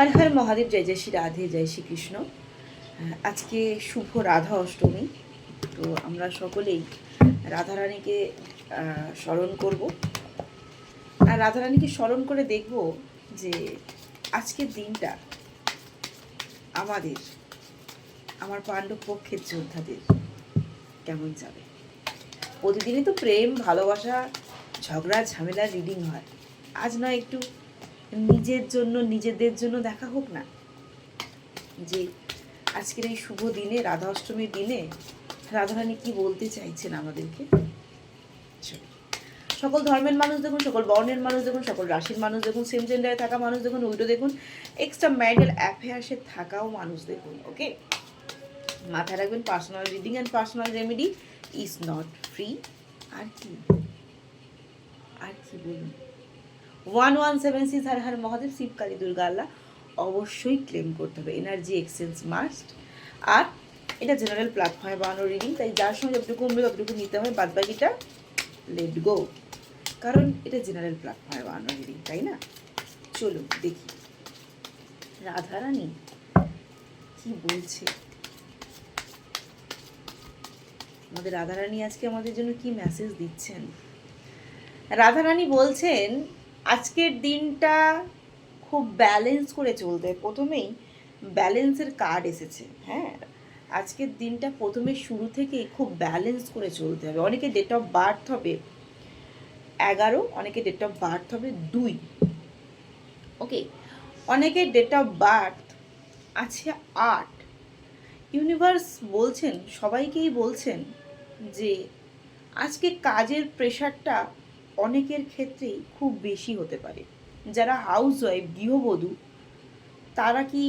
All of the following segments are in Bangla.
হর হর মহাদেব, জয় জয় শ্রী রাধে, জয় শ্রীকৃষ্ণ আজকে শুভ রাধা অষ্টমী, তো আমরা সকলেই রাধারানীকে স্মরণ করব। আর রাধারানীকে স্মরণ করে দেখব যে আজকের দিনটা আমাদের, আমার পাণ্ডব পক্ষের যোদ্ধাদের কেমন যাবে? প্রতিদিনই তো প্রেম, ভালোবাসা, ঝগড়া, ঝামেলা, রিডিং হয়। আজ নয়, একটু নিজের জন্য, নিজেদের জন্য দেখা হোক না। যে আজকের এই শুভ দিনে, রাধা অষ্টমীর দিনে রাধারানী কি বলতে চাইছেন আমাদেরকে? সকল ধর্মের মানুষ দেখুন, সকল বর্ণের মানুষ দেখুন, সকল রাশির মানুষ দেখুন সেম জেন্ডারে থাকা মানুষ দেখুন উইডো দেখুন এক্সট্রা ম্যারিটাল অ্যাফেয়ার্সে থাকাও মানুষ দেখুন ওকে মাথায় রাখবেন personal reading and personal remedy is not free আর কি? আর কি বলুন? One one seven six Har Har Mahadev Shivkali Durga Allah অবশ্যই ক্লেম করতে হবে। এনার্জি এক্সচেঞ্জ মাস্ট আর এটা জেনারেল প্ল্যাটফর্মে বানানো রিডিং তাই যার সঙ্গে যতটুকু উঠবে ততটুকু নিতে হয় বাদ বাকিটা লেট গো কারণ এটা জেনারেল প্ল্যাটফর্মে বানানো রিডিং তাই না? চলুন দেখি। রাধারানী কি বলছে? আমাদের রাধারানী আজকে আমাদের জন্য কি মেসেজ দিচ্ছেন? রাধারানী বলছেন আজকের দিনটা খুব ব্যালেন্স করে চলতে। প্রথমেই ব্যালেন্সের কার্ড এসেছে হ্যাঁ? আজকের দিনটা প্রথমে শুরু থেকেই খুব ব্যালেন্স করে চলতে হবে। অনেকে ডেট অফ বার্থ হবে এগারো, অনেকে ডেট অফ বার্থ হবে দুই। ওকে অনেকের ডেট অফ বার্থ আছে আট। ইউনিভার্স বলছেন, সবাইকেই বলছেন যে আজকে কাজের প্রেশারটা অনেকের ক্ষেত্রেই খুব বেশি হতে পারে। যারা হাউস ওয়াইফ গৃহবধূ, তারা কি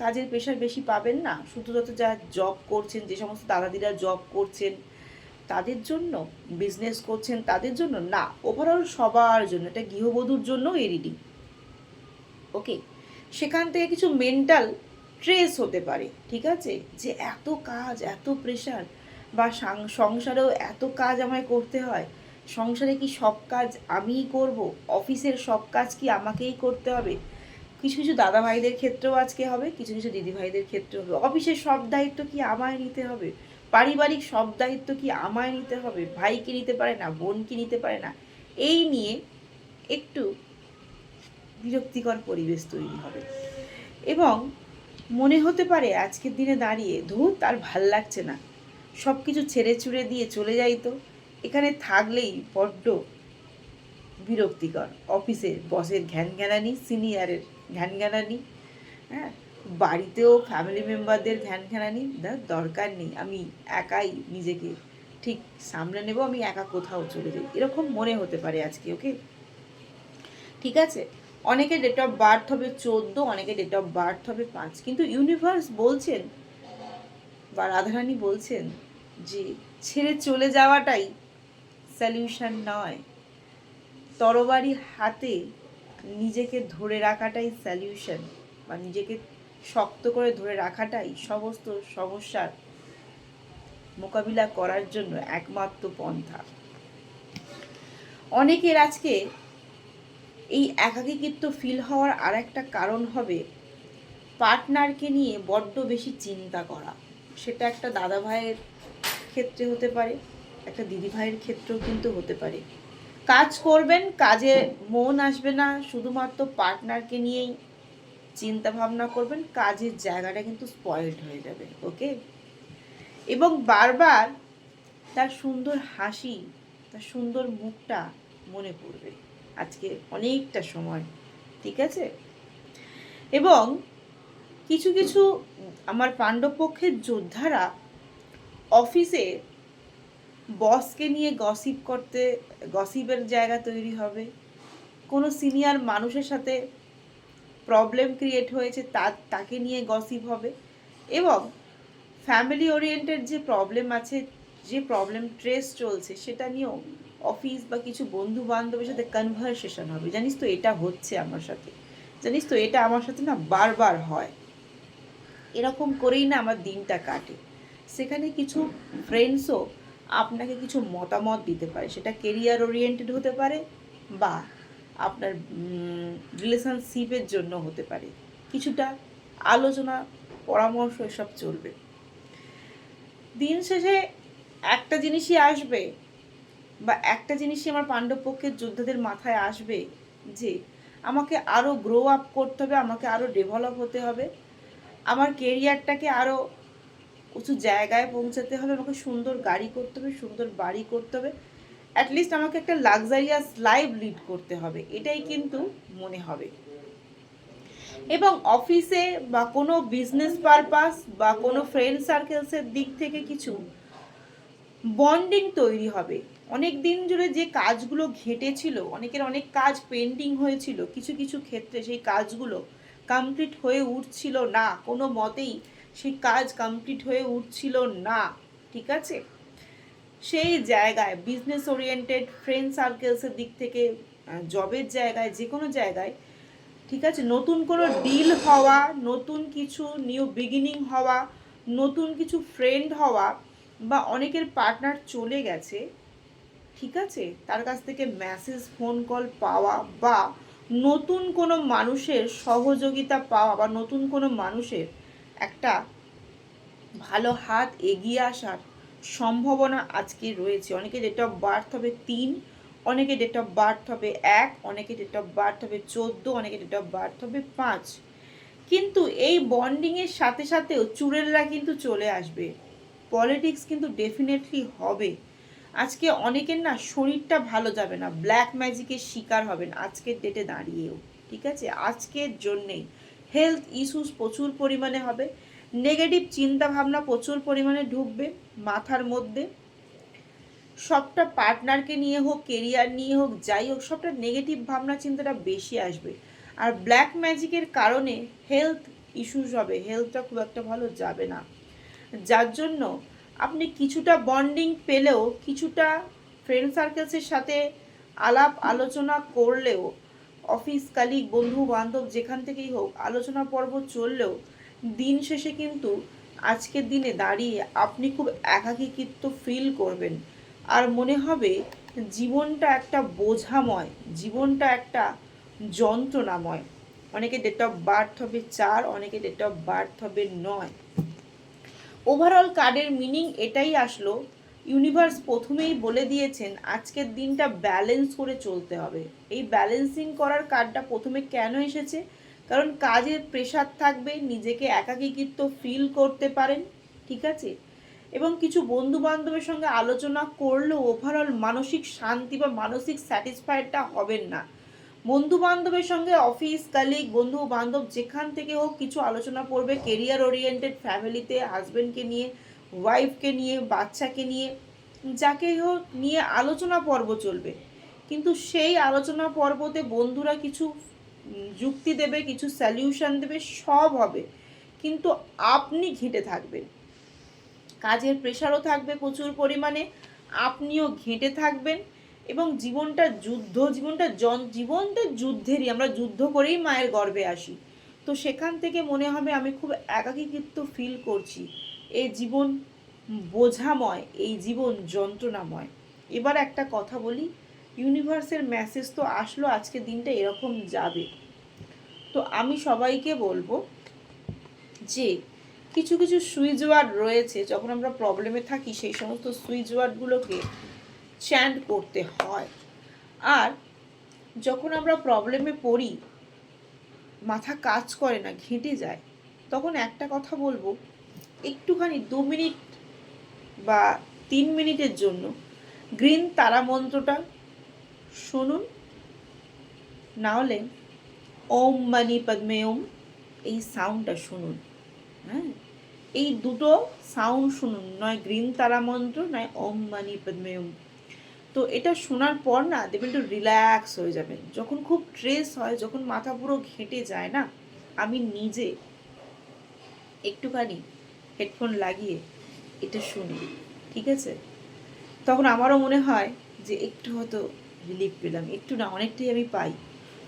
কাজের প্রেশার বেশি পাবেন না? শুধুমাত্র যারা জব করছেন, যে সমস্ত দাদাদিরা জব করছেন, তাদের জন্য বিজনেস করছেন, তাদের জন্য? না ওভারঅল সবার জন্য। এটা গৃহবধূর জন্য এই রিডিং ওকে সেখান থেকে কিছু মেন্টাল স্ট্রেস হতে পারে, ঠিক আছে? যে এত কাজ, এত প্রেশার বা সংসারেও এত কাজ আমায় করতে হয় সংসারে কি সব কাজ আমিই করব? অফিসের সব কাজ কি আমাকেই করতে হবে? কিছু কিছু দাদা ভাইদের ক্ষেত্রেও আজকে হবে, কিছু কিছু দিদি ভাইদের ক্ষেত্রেও হবে। অফিসের সব দায়িত্ব কি আমায় নিতে হবে? পারিবারিক সব দায়িত্ব কি আমায় নিতে হবে? ভাই কি নিতে পারে না? বোন কি নিতে পারে না? এই নিয়ে একটু বিরক্তিকর পরিবেশ তৈরি হবে। এবং মনে হতে পারে আজকের দিনে দাঁড়িয়ে, ধূর, তার ভালো লাগছে না। সব কিছু ছেড়ে ছুড়ে দিয়ে চলে যাই তো। এখানে থাকলেই বড্ড বিরক্তিকর। অফিসের বসের ঘ্যান ঘ্যানানি সিনিয়রের ঘ্যান ঘ্যানানি হ্যাঁ? বাড়িতেও ফ্যামিলি মেম্বারদের ঘ্যান ঘ্যানানি দরকার নেই। আমি একাই নিজেকে ঠিক সামলে নেব, আমি একা কোথাও চলে যাই। এরকম মনে হতে পারে আজকে, ওকে? ঠিক আছে? অনেকে ডেট অফ বার্থ হবে চোদ্দ, অনেকে ডেট অফ বার্থ হবে পাঁচ। কিন্তু ইউনিভার্স বলছেন, বা রাধারানী বলছেন যে ছেড়ে চলে যাওয়াটাই সলিউশন নয়। তরবারি হাতে নিজেকে ধরে রাখাটাই সলিউশন বা নিজেকে শক্ত করে ধরে রাখাটাই সমস্ত সমস্যার মোকাবিলা করার জন্য একমাত্র পন্থা। অনেকের আজকে এই একাকিত্ব ফিল হওয়ার আর একটা কারণ হবে পার্টনারকে নিয়ে বড্ড বেশি চিন্তা করা। সেটা একটা দাদা ভাইয়ের ক্ষেত্রে হতে পারে একটা দিদি ভাইয়ের ক্ষেত্রেও কিন্তু হতে পারে। কাজ করবেন, কাজে মন আসবে না, শুধুমাত্র পার্টনারকে নিয়েই চিন্তা ভাবনা করবেন, কাজের জায়গাটা কিন্তু স্পয়েলড হয়ে যাবে ওকে এবং বারবার তার সুন্দর হাসি, তার সুন্দর মুখটা মনে পড়বে। আজকে অনেকটা সময়, ঠিক আছে? এবং কিছু কিছু আমার পাণ্ডবপক্ষের যোদ্ধারা অফিসে বসকে নিয়ে গসিপ করতে গসিপের জায়গা তৈরি হবে। কোনো সিনিয়র মানুষের সাথে প্রবলেম ক্রিয়েট হয়েছে, তা, তাকে নিয়ে গসিপ হবে। এবং ফ্যামিলি ওরিয়েন্টেড যে প্রবলেম আছে, যে প্রবলেম ট্রেস চলছে, সেটা নিয়েও অফিস বা কিছু বন্ধু বান্ধবের সাথে কনভারসেশন হবে। জানিস তো এটা হচ্ছে আমার সাথে। জানিস তো এটা আমার সাথে না বারবার হয়। এরকম করেই না আমার দিনটা কাটে। সেখানে কিছু ফ্রেন্ডসও আপনাকে কিছু মতামত দিতে পারে। সেটা কেরিয়ার ওরিয়েন্টেড হতে পারে বা আপনার রিলেশনশিপের জন্য হতে পারে। কিছুটা আলোচনা, পরামর্শ এসব চলবে। দিন শেষে একটা জিনিসই আসবে বা একটা জিনিসই আমার পাণ্ডবপক্ষের যোদ্ধাদের মাথায় আসবে যে আমাকে আরও গ্রো আপ করতে হবে, আমাকে আরও ডেভেলপ হতে হবে। আমার কেরিয়ারটাকে আরও উঁচু জায়গায় পৌঁছাতে হবে আমাকে সুন্দর গাড়ি করতে হবে, সুন্দর বাড়ি করতে হবে। অ্যাটলিস্ট আমাকে একটা লাক্সারিয়াস লাইফ লিড করতে হবে, এটাই কিন্তু মনে হবে। এবং অফিসে বা কোনো বিজনেস পারপাস বা কোনো ফ্রেন্ড সার্কেলসের দিক থেকে কিছু বন্ডিং তৈরি হবে। অনেক দিন জুড়ে যে কাজগুলো ঘেটেছিল, অনেকের অনেক কাজ পেন্ডিং হয়েছিল, কিছু কিছু ক্ষেত্রে সেই কাজগুলো কমপ্লিট হয়ে উঠছিল না, কোনো মতেই সেই কাজ কমপ্লিট হয়ে উঠছিল না, ঠিক আছে? সেই জায়গায় বিজনেস ওরিয়েন্টেড ফ্রেন্ড সার্কেলসের দিক থেকে জবের জায়গায়, যে কোনো জায়গায়, ঠিক আছে? নতুন কোনো ডিল হওয়া, নতুন কিছু নিউ বিগিনিং হওয়া, নতুন কিছু ফ্রেন্ড হওয়া বা অনেকের পার্টনার চলে গেছে, ঠিক আছে? তার কাছ থেকে মেসেজ ফোন কল পাওয়া বা নতুন কোনো মানুষের সহযোগিতা পাওয়া বা নতুন কোনো মানুষের একটা ভালো হাত এগিয়ে আসার সম্ভাবনা আজকে রয়েছে। অনেকে ডেট অফ বার্থ হবে তিন, অনেকে ডেট অফ বার্থ হবে এক, অনেকে ডেট অফ বার্থ হবে চোদ্দ, অনেকে ডেট অফ বার্থ হবে পাঁচ। কিন্তু এই বন্ডিংয়ের সাথে সাথেও চুড়েলরা কিন্তু চলে আসবে। পলিটিক্স কিন্তু ডেফিনেটলি হবে। আজকে অনেকের না শরীরটা ভালো যাবে না ব্ল্যাক ম্যাজিকের শিকার হবেন আজকের ডেটে দাঁড়িয়েও। ঠিক আছে? আজকের জন্যেই হেলথ ইস্যুস প্রচুর পরিমাণে হবে। নেগেটিভ চিন্তা ভাবনা প্রচুর পরিমাণে ঢুকবে মাথার মধ্যে। সবটা পার্টনারকে নিয়ে হোক কেরিয়ার নিয়ে হোক, যাই হোক, সবটা নেগেটিভ ভাবনা চিন্তাটা বেশি আসবে। আর ব্ল্যাক ম্যাজিকের কারণে হেলথ ইস্যুস হবে হেলথটা খুব একটা ভালো যাবে না। যার জন্য আপনি কিছুটা বন্ডিং পেলেও, কিছুটা ফ্রেন্ড সার্কেলসের সাথে আলাপ আলোচনা করলেও অফিস কালিগ বন্ধু, বান্ধব যেখান থেকেই হোক, আলোচনা পর্ব চললেও দিন শেষে কিন্তু আজকের দিনে দাঁড়িয়ে আপনি খুব একাকিত্ব ফিল করবেন। আর মনে হবে জীবনটা একটা বোঝাময়, জীবনটা একটা যন্ত্রণাময়। অনেকে ডেট অফ বার্থ হবে চার, অনেকে ডেট অফ বার্থ হবে নয়। ওভারঅল কার্ডের মিনিং এটাই আসলো ইউনিভার্স প্রথমেই বলে দিয়েছেন, আজকের দিনটা ব্যালেন্স করে চলতে হবে। এই ব্যালেন্সিং করার কার্ডটা প্রথমে কেন এসেছে? কারণ কাজের প্রেশার থাকবে, নিজেকে একাকিত্ব ফিল করতে পারেন, ঠিক আছে? এবং কিছু বন্ধু বান্ধবের সঙ্গে আলোচনা করলেও ওভারঅল মানসিক শান্তি বা মানসিক স্যাটিসফাইডটা হবেন না। বন্ধু বান্ধবের সঙ্গে অফিস কালিগ বন্ধু বান্ধব যেখান থেকে হোক কিছু আলোচনা করবে কেরিয়ার ওরিয়েন্টেড ফ্যামিলিতে হাজব্যান্ডকে নিয়ে। ওয়াইফকে নিয়ে, বাচ্চাকে নিয়ে, যাকে হোক নিয়ে আলোচনা পর্ব চলবে। কিন্তু সেই আলোচনা পর্বতে বন্ধুরা কিছু যুক্তি দেবে, কিছু সলিউশন দেবে, সব হবে। কিন্তু আপনি ঘেঁটে থাকবেন। কাজের প্রেশারও থাকবে প্রচুর পরিমাণে, আপনিও ঘেঁটে থাকবেন এবং জীবনটা যুদ্ধ, জীবনটা জন জীবনটা যুদ্ধেরই, আমরা যুদ্ধ করেই মায়ের গর্বে আসি। তো সেখান থেকে মনে হবে আমি খুব একাকিত্ব ফিল করছি। এই জীবন বোঝাময়, এই জীবন যন্ত্রণাময়। এবার একটা কথা বলি ইউনিভার্সের মেসেজ তো আসলো, আজকে দিনটা এরকম যাবে। তো আমি সবাইকে বলব যে, কিছু কিছু সুইচ ওয়ার্ড রয়েছে, যখন আমরা প্রবলেমে থাকি, সেই সমস্ত সুইচ ওয়ার্ডগুলোকে চ্যান্ট করতে হয়। আর যখন আমরা প্রবলেমে পড়ি, মাথা কাজ করে না, ঘেঁটে যায়, তখন একটা কথা বলব একটুখানি দু মিনিট বা তিন মিনিটের জন্য গ্রিন তারা মন্ত্রটা শুনুন। না হলে ওম মানি পদ্মে ওম এই সাউন্ডটা শুনুন। হ্যাঁ? এই দুটো সাউন্ড শুনুন, নয় গ্রিন তারা মন্ত্র, নয় ওম মানি পদ্মে ওম। তো এটা শোনার পর না দেখবেন একটু রিল্যাক্স হয়ে যাবেন। যখন খুব স্ট্রেস হয়, যখন মাথা পুরো ঘেঁটে যায় না, আমি নিজে একটুখানি হেডফোন লাগিয়ে এটা শুনি, ঠিক আছে? তখন আমারও মনে হয় যে একটু হয়তো রিলিফ পেলাম, একটু না, অনেকটাই আমি পাই।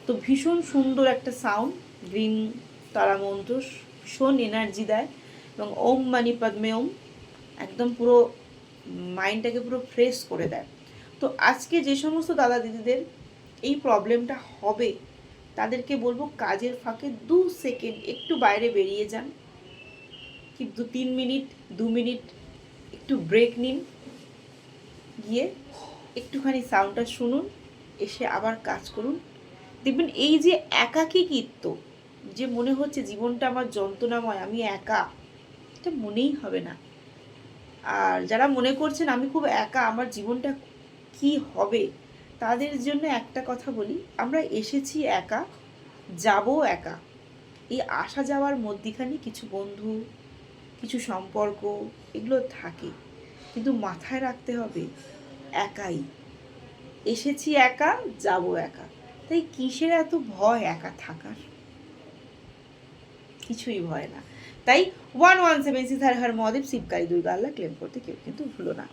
তো ভীষণ সুন্দর একটা সাউন্ড গ্রিন তারা মন্ত্র, ভীষণ এনার্জি দেয় এবং ওম মানি পদ্মে ওম, একদম পুরো মাইন্ডটাকে পুরো ফ্রেশ করে দেয়। তো আজকে যে সমস্ত দাদা দিদিদের এই প্রবলেমটা হবে, তাদেরকে বলব কাজের ফাঁকে দু সেকেন্ড একটু বাইরে বেরিয়ে যান। কি দু তিন মিনিট, দু মিনিট একটু ব্রেক নিন। গিয়ে একটুখানি সাউন্ডটা শুনুন, এসে আবার কাজ করুন। দেখবেন এই যে একাকিত্ব, যে মনে হচ্ছে জীবনটা আমার যন্ত্রণাময়, আমি একা, এটা মনেই হবে না। আর যারা মনে করছেন, আমি খুব একা, আমার জীবনটা কি হবে? তাদের জন্য একটা কথা বলি, আমরা এসেছি একা, যাব একা। এই আসা যাওয়ার মধ্যিখানে কিছু বন্ধু কিছু সম্পর্ক, এগুলো থাকে। কিন্তু মাথায় রাখতে হবে, একাই। এসেছি একা, যাব একা। তাই কিসের এত ভয় একা থাকার? কিছুই ভয় না। তাই one one seven six Har Har Mahadev Shivkali Durga Allah claim করতে কেউ কিন্তু ভুলো না।